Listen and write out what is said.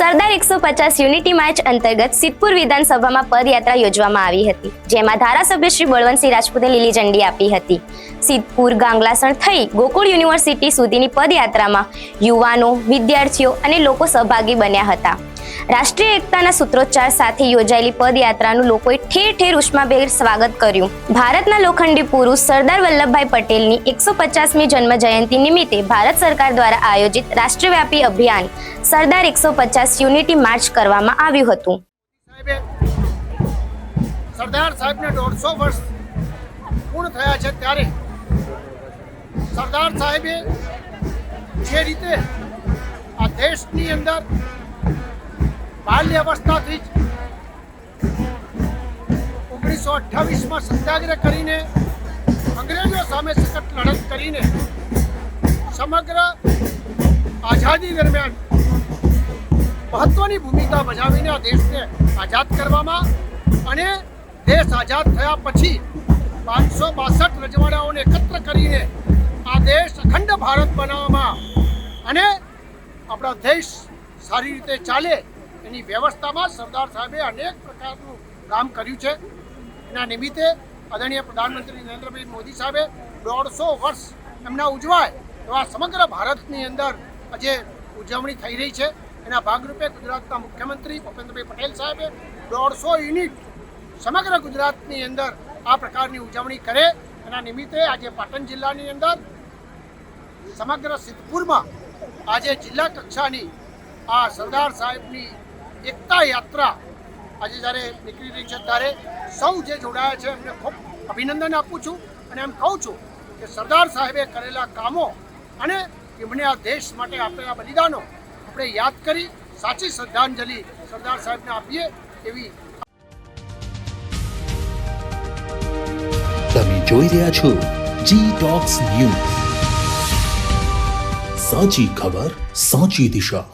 સરદાર એકસો પચાસ unity March અંતર્ગત સિદ્ધપુર વિધાનસભામાં પદયાત્રા યોજવામાં આવી હતી, જેમાં ધારાસભ્ય શ્રી બળવંતસિંહ રાજપૂતે લીલી ઝંડી આપી હતી. સિદ્ધપુર ગાંગલાસણ થઈ ગોકુળ યુનિવર્સિટી સુધીની પદયાત્રામાં યુવાનો, વિદ્યાર્થીઓ અને લોકો સહભાગી બન્યા હતા. રાષ્ટ્રીય એકતાના સૂત્રોચ્ચાર સાથે યોજાયેલી પદયાત્રાનું લોકોએ ઠેર ઠેર ઉષ્માભેર સ્વાગત કર્યું. ભારતના લોખંડી પુરુષ સરદાર વલ્લભભાઈ પટેલની એકસો પચાસમી જન્મ જયંતિ નિમિત્તે ભારત સરકાર દ્વારા આયોજિત રાષ્ટ્રવ્યાપી અભિયાન સરદાર એકસો પચાસ યુનિટી માર્ચ કરવામાં આવ્યું હતું. સરદાર સાહેબને દોઢસો વર્ષ પૂર્ણ થયા છે ત્યારે સરદાર સાહેબે જે રીતે આ દેશની અંદર બાલ્ય અવસ્થાથી જ ઓગણીસો અઠ્ઠાવીસમાં સત્યાગ્રહ કરીને અંગ્રેજો સામે સખત લડત કરીને સમગ્ર આઝાદી દરમિયાન મહત્વની ભૂમિકા ભજાવીને આ દેશને આઝાદ કરવામાં અને દેશ આઝાદ થયા પછી પાંચસો બાસઠ રજવાડાઓને એકત્ર કરીને આ દેશ અખંડ ભારત બનાવવામાં અને આપણો દેશ સારી રીતે ચાલે એની વ્યવસ્થામાં સરદાર સાહેબે અનેક પ્રકારનું કામ કર્યું છે. એના નિમિત્તે આદરણીય પ્રધાનમંત્રી નરેન્દ્રભાઈ મોદી સાહેબે દોઢસો વર્ષ એમના ઉજવાય એવા સમગ્ર ભારતની અંદર આજે ઉજવણી થઈ રહી છે. એના ભાગરૂપે ગુજરાતના મુખ્યમંત્રી ભૂપેન્દ્રભાઈ પટેલ સાહેબે દોઢસો યુનિટ સમગ્ર ગુજરાતની અંદર આ પ્રકારની ઉજવણી કરે. એના નિમિત્તે આજે પાટણ જિલ્લાની અંદર સમગ્ર સિદ્ધપુરમાં આજે જિલ્લા કક્ષાની આ સરદાર સાહેબની એકતા યાત્રા આજે જ્યારે નીકળી રહી છે ત્યારે સૌ જે જોડાયા છે, એમને ખૂબ અભિનંદન આપું છું અને એમ કહું છું કે સરદાર સાહેબે કરેલા કામો અને એમને આ દેશ માટે આપેલા બલિદાનો આપણે યાદ કરી, સાચી શ્રદ્ધાંજલિ સરદાર સાહેબને આપીએ એવી તમે જોઈ રહ્યા છો જી ટોક્સ ન્યૂઝ સાચી ખબર, સાચી દિશા.